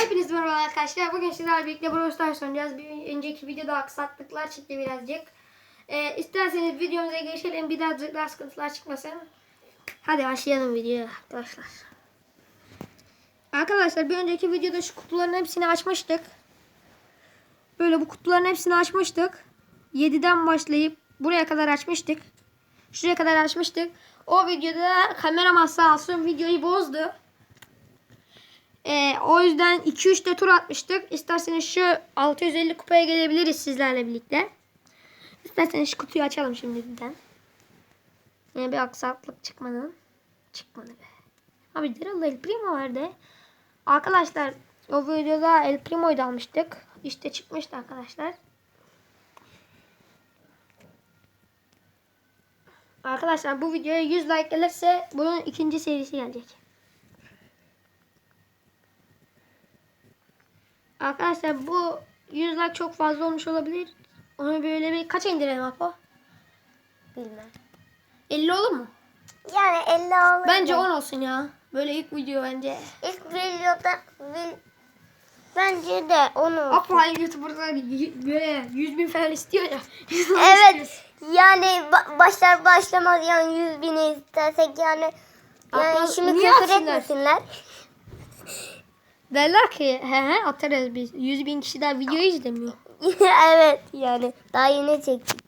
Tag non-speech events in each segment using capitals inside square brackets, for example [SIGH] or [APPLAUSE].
Hepiniz merhaba arkadaşlar. Bugün sizlerle birlikte Brawl Stars oynayacağız. Bir önceki videoda aksaklıklar çıktı birazcık. Ee, isterseniz videomuza geçelim. Bir daha daha sıkıntılar çıkmasın. Hadi başlayalım videoya arkadaşlar. Arkadaşlar bir önceki videoda şu kutuların hepsini açmıştık. Böyle bu kutuların hepsini açmıştık. 7'den başlayıp buraya kadar açmıştık. Şuraya kadar açmıştık. O videoda kameraman sağ olsun videoyu bozdu. Ee, o yüzden 2-3 de tur atmıştık. İsterseniz şu 650 kupaya gelebiliriz sizlerle birlikte. İsterseniz şu kutuyu açalım şimdiden. Yine bir aksaklık çıkmadı. Çıkmadı be. Abi Daryl'da El Primo vardı. Arkadaşlar o videoda El Primo'yu da almıştık. İşte çıkmıştı arkadaşlar. Arkadaşlar bu videoya 100 like gelirse bunun ikinci serisi gelecek. Arkadaşlar bu 100 like çok fazla olmuş olabilir. Onu böyle bir kaç indirelim Apo? Bilmem. 50 olur mu? Yani 50 olur. Bence 10 olsun ya. Böyle ilk video bence. İlk videoda bil... Bence de onu. Apo hani YouTuber'lar y- böyle 100 bin falan istiyor ya. [LAUGHS] Evet. Yani ba- başlar başlamaz yani 100 bini istersek yani yani Abla, şimdi küfür etmesinler. Derler ki he he atarız biz. 100 bin kişi daha videoyu izlemiyor. [LAUGHS] evet yani daha yeni çektik.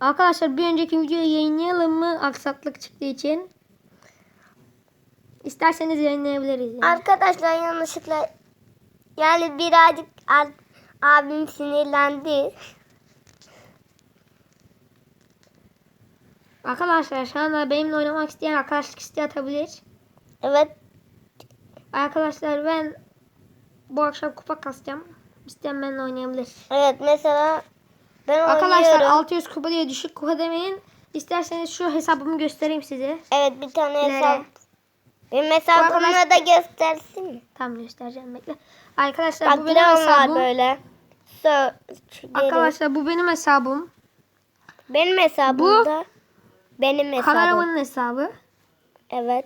Arkadaşlar bir önceki videoyu yayınlayalım mı aksaklık çıktığı için? İsterseniz yayınlayabiliriz. Yani. Arkadaşlar yanlışlıkla yani birazcık abim sinirlendi. Arkadaşlar şu anda benimle oynamak isteyen arkadaşlık isteği atabilir. Evet. Arkadaşlar ben bu akşam kupa kasacağım. İsteyen benimle oynayabilir. Evet mesela ben Arkadaşlar oynuyorum. 600 kupa diye düşük kupa demeyin. İsterseniz şu hesabımı göstereyim size. Evet bir tane Nereye? hesap. Benim hesabımı arkadaş- da göstersin mi? Tam göstereceğim bekle. Arkadaşlar Bak bu benim hesabım. böyle. So, Arkadaşlar bu benim hesabım. benim hesabımda. benim hesabım. Kameramanın hesabı. Evet.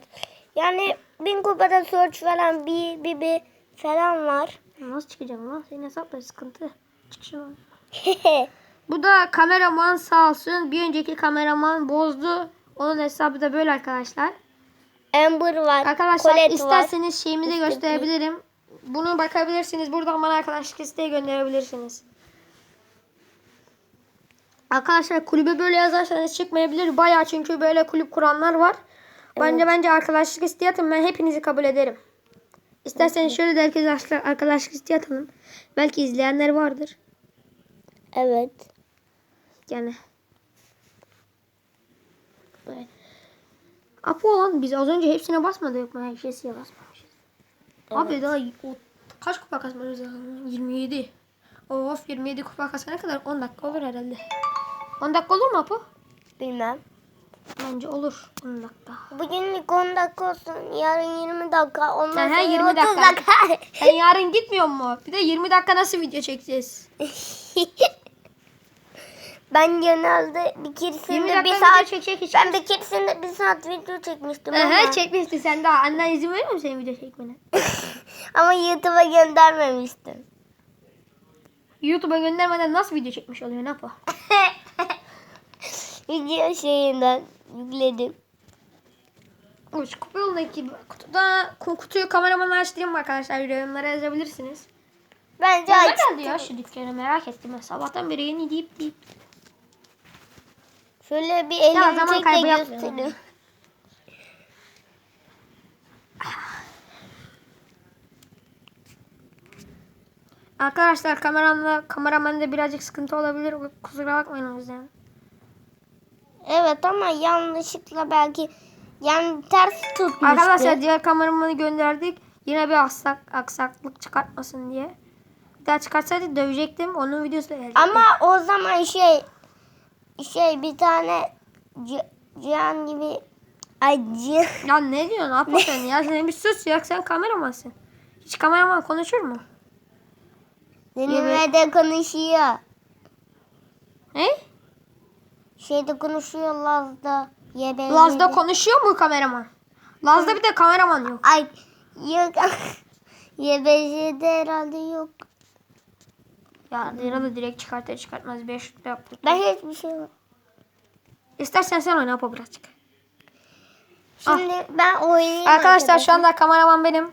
Yani bin kupada search falan bir bir bir falan var. Nasıl çıkacağım lan? Senin hesapla sıkıntı. Çıkışı var. [LAUGHS] Bu da kameraman sağ olsun. Bir önceki kameraman bozdu. Onun hesabı da böyle arkadaşlar. Amber var. Arkadaşlar Colette var. isterseniz şeyimi de İşte gösterebilirim. Bunu bakabilirsiniz. Buradan bana arkadaşlık isteği gönderebilirsiniz. Arkadaşlar kulübe böyle yazarsanız çıkmayabilir. Bayağı çünkü böyle kulüp kuranlar var. Bence bence arkadaşlık isteği atın. Ben hepinizi kabul ederim. İsterseniz şöyle de herkes arkadaşlık isteği atalım. Belki izleyenler vardır. Evet. Yani. Evet. Apo olan biz az önce hepsine basmadık mı? Hepsine basmamışız. Abi daha o, kaç kupa kasmamız lazım? 27. Of 27 kupa kasana kadar 10 dakika olur herhalde. 10 dakika olur mu Apo? Bilmem. Bence olur 10 dakika. Bugünlük 10 dakika olsun. Yarın 20 dakika. Ondan sonra 20 30 dakika. dakika. [LAUGHS] Sen yarın gitmiyor mu? Bir de 20 dakika nasıl video çekeceğiz? [LAUGHS] ben genelde bir 20 keresinde bir saat çekecek hiç. ben bir keresinde bir saat video çekmiştim ama, Aha çekmişti sen daha. Annen izin veriyor mu senin video çekmene? [LAUGHS] ama YouTube'a göndermemiştim. YouTube'a göndermeden nasıl video çekmiş oluyor ne yapalım? Video şeyinden yükledim. Şu kupa yolundaki kutuda ku- kutuyu kameramana açtırayım arkadaşlar. Yorumlara yazabilirsiniz. Bence Ya ne aç. geldi ya şu dükkana merak ettim. Ben sabahtan beri yeni deyip deyip. Şöyle bir elimi yapmayalım. göstereyim. Arkadaşlar kameramda kameramanda birazcık sıkıntı olabilir. Kusura bakmayın o yüzden. Evet ama yanlışlıkla belki yani ters tutmuştu. Arkadaşlar diğer kameramanı gönderdik. Yine bir aksak, aksaklık çıkartmasın diye. Bir daha çıkartsaydı dövecektim. Onun videosu gelecek. Ama o zaman şey şey bir tane Cihan gibi Cihan Ya ne diyorsun? Ne yapıyorsun ya? [LAUGHS] Sen bir sus ya. Sen kameramansın. Hiç kameraman konuşur mu? benimle de konuşuyor. He? Şeyde konuşuyor Laz'da. YBL'de. Laz'da konuşuyor mu kameraman? Laz'da bir de kameraman yok. Ay yok. [LAUGHS] YBJ'de herhalde yok. Ya Zira da direkt çıkartır çıkartmaz 5 yaptı. Ben hiçbir şey yok. İstersen sen oyna Apo birazcık. Şimdi ben oynayayım. Arkadaşlar şu anda kameraman benim.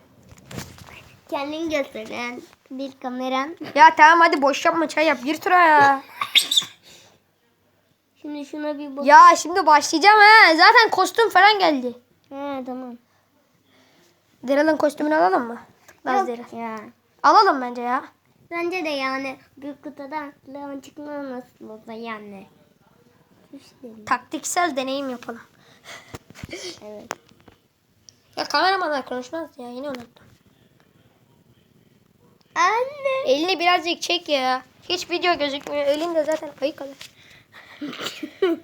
Kendini gösteren bir kameran. Ya tamam hadi boş yapma çay yap. Gir tura ya. [LAUGHS] Şimdi şuna bir bak. ya şimdi başlayacağım ha. Zaten kostüm falan geldi. He tamam. Deral'ın kostümünü alalım mı? Tıknaz Derel. Ya. Alalım bence ya. Bence de yani büyük kutuda Leon çıkma nasıl olsa yani. İşte, Taktiksel deneyim yapalım. [LAUGHS] evet. Ya kameramanlar konuşmaz ya yine unuttum. Anne. Elini birazcık çek ya. Hiç video gözükmüyor. Elin de zaten ayık alır. [LAUGHS]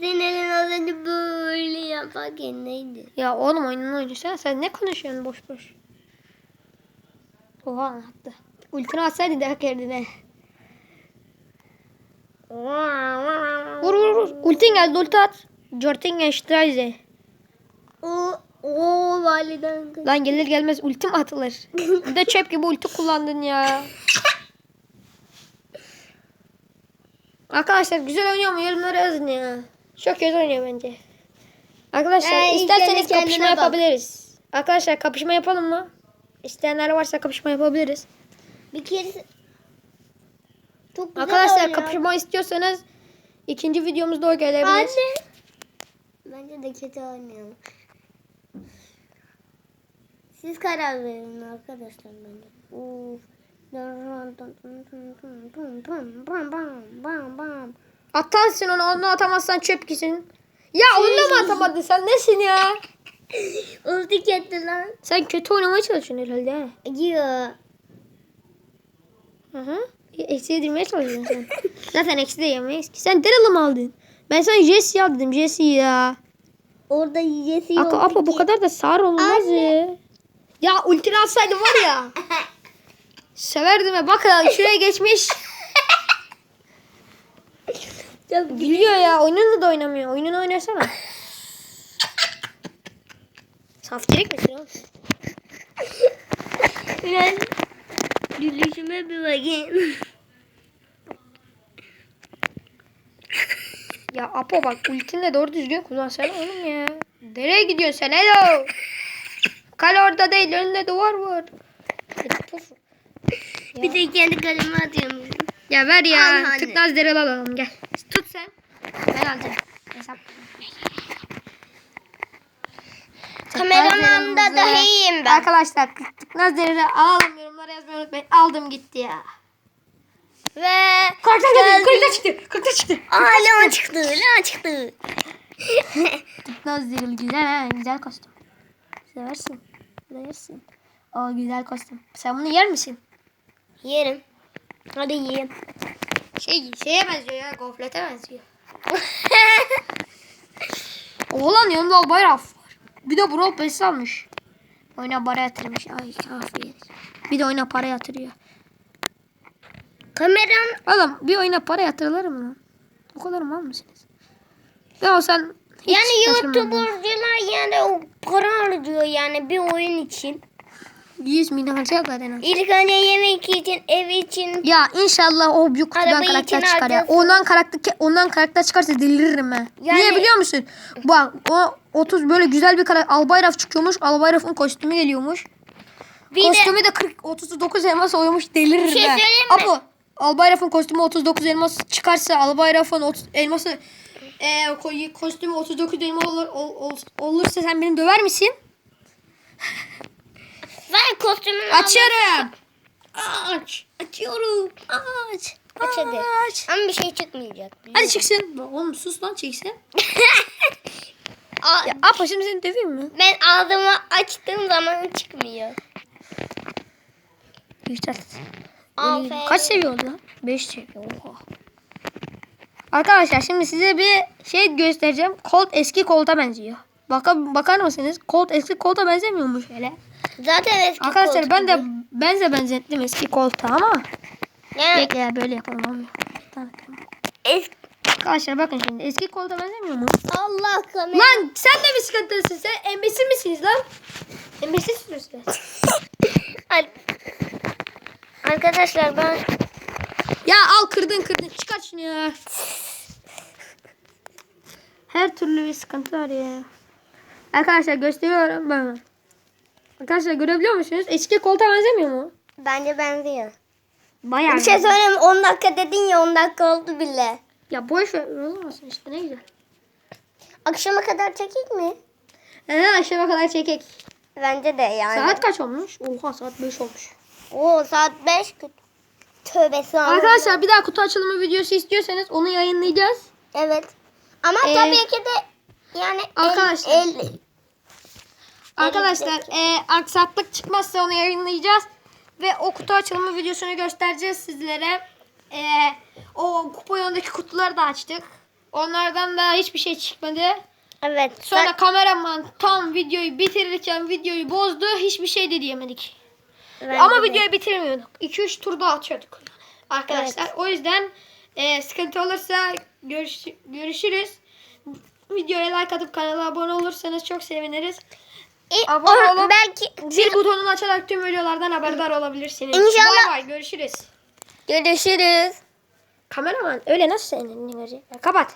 Senin az önce böyle yaparken neydi? Ya oğlum oyununu oynasana. Sen ne konuşuyorsun boş boş? Oha attı. Ultini atsaydın daha kendine. Vur vur vur. Ultin geldi ulti at. Jortingen Streise. O o validen. Lan gelir gelmez ultim atılır. Bir de çöp gibi ulti kullandın ya. [LAUGHS] Arkadaşlar güzel oynuyor mu? Yorumlara yazın ya. Çok kötü oynuyor bence. Arkadaşlar Ee, isterseniz kapışma bak. yapabiliriz. Arkadaşlar kapışma yapalım mı? İsteyenler varsa kapışma yapabiliriz. Bir kere çok güzel Arkadaşlar oynuyor. kapışma istiyorsanız ikinci videomuzda o gelebilir. Anne. Bence de kötü oynuyor. Siz karar verin arkadaşlar bence. Uf. Atarsın onu, onu atamazsan çöp gisin. Ya onu da mı atamadın sen nesin ya? Ulti gitti lan. Sen kötü oynamaya çalışıyorsun herhalde ha. Yo. Hı. Eksi yedirmeye çalışıyorsun sen. [LAUGHS] Zaten eksi de yemeyiz ki. Sen Daryl'ı mı aldın? Ben sana Jesse al dedim Jesse ya. Orada yiyesi yok. Aka apa bu kadar da sağır olmaz ya. Ya ultini atsaydın var ya. [LAUGHS] Severdim ya. Bak ya şuraya geçmiş. Gülüyor ya. Oyununu da oynamıyor. Oyununu oynasana. Saftirik misin oğlum? Ben gülüşüme bir bakayım. Ya Apo bak ultinle doğru düzgün kullansana oğlum ya. Nereye gidiyorsun sen hello? Kale orada değil önünde duvar var. Puf. Bir de kendi kaleme atıyorum. Ya ver ya. Al. Tıknaz derel alalım gel. Tut sen. Ben alacağım. Hesap. Kameramanımda da iyiyim ben. Arkadaşlar tıknaz dereli alalım yorumlara yazmayı unutmayın. Aldım gitti ya. Ve Kartlar geldi. Kartlar çıktı. Kartlar çıktı. Aa Leon çıktı. Leon çıktı. Tıknaz dereli güzel. Güzel kostüm. Seversin. Seversin. O güzel kostüm. Sen bunu yer misin? Yerim. Hadi yiyeyim. Şey, şeye benziyor ya. Goflete benziyor. [LAUGHS] Oğlan yanında bayrak var. Bir de Brawl Pass almış. Oyuna para yatırmış. Ay kafi. Bir de oyuna para yatırıyor. Kameram Oğlum bir oyuna para yatırılır mı lan? O kadar mal mısınız? Ya sen hiç yani. YouTuber'cılar yani o para harcıyor yani bir oyun için. 100 milyon harcayacaklar en az. İlk önce yemek için, ev için. Ya inşallah o büyük kutudan Arabayı karakter için çıkar ya. harcasın. Ondan karakter ondan karakter çıkarsa deliririm ben. Yani- Niye biliyor musun? Bak o 30 böyle güzel bir karakter Albayraf çıkıyormuş. Albayraf'ın kostümü geliyormuş. Bir de kostümü de 40 39 elmas oymuş deliririm şey ben. söyleyeyim mi? Apo Albayraf'ın kostümü 39 elmas çıkarsa Albayraf'ın 30 elması e, ko- kostümü 39 elmas olur, ol- ol- olursa sen beni döver misin? [LAUGHS] ver kostümünü Açıyorum. Aç. Açıyorum. Aç. Aç hadi. Aç. Ama bir şey çıkmayacak. Hadi çıksın. Oğlum sus lan çıksın. [LAUGHS] Aa, Ya Apo şimdi seni döveyim mi? ben ağzımı açtığım zaman çıkmıyor. Yükselt. Aferin. Kaç seviye oldu lan? 5 seviye. Oha. Arkadaşlar şimdi size bir şey göstereceğim. Colt eski Colt'a benziyor. Baka, bakar mısınız? Colt eski Colt'a benzemiyormuş öyle. Zaten eski Arkadaşlar ben de gibi. benze benzettim eski Colt'a ama Yani bekle ya böyle yapalım olmuyor. Tamam, tamam. eski... Arkadaşlar bakın şimdi eski Colt'a benzemiyor mu? Allah kamera. Lan sen de mi sıkıntılısın sen? Embesil misiniz lan? Embesil [LAUGHS] sürüyorsun. Arkadaşlar ben Ya al kırdın kırdın. Çıkart şunu ya. Her türlü bir sıkıntı var ya. Arkadaşlar gösteriyorum ben. Arkadaşlar görebiliyor musunuz? Eski koltuğa benzemiyor mu? bence benziyor. Bayağı. Bir şey söyleyeyim mi? 10 dakika dedin ya 10 dakika oldu bile. Ya boş ver. Olmasın işte ne güzel. Akşama kadar çekik mi? He akşama kadar çekek. Bence de yani. Saat kaç olmuş? Oha saat 5 olmuş. Oo saat 5. Tövbe sağ Arkadaşlar bir daha kutu açılımı videosu istiyorsanız onu yayınlayacağız. Evet. Ama Ee, tabii ki de yani el- Arkadaşlar. el, Arkadaşlar e, aksaklık çıkmazsa onu yayınlayacağız. Ve o kutu açılımı videosunu göstereceğiz sizlere. E, o kupayondaki kutuları da açtık. Onlardan da hiçbir şey çıkmadı. Evet. Sonra kameraman tam videoyu bitirirken videoyu bozdu. Hiçbir şey de diyemedik. Bence Ama de. videoyu bitirmiyorduk. 2-3 turda atıyorduk. Arkadaşlar o yüzden e, sıkıntı olursa görüş, görüşürüz. Videoya like atıp kanala abone olursanız çok seviniriz. İ- Abone olun. belki Zil butonunu açarak tüm videolardan haberdar olabilirsiniz. İnşallah- Bay bay görüşürüz. görüşürüz. Kameraman öyle nasıl senin? Kapat.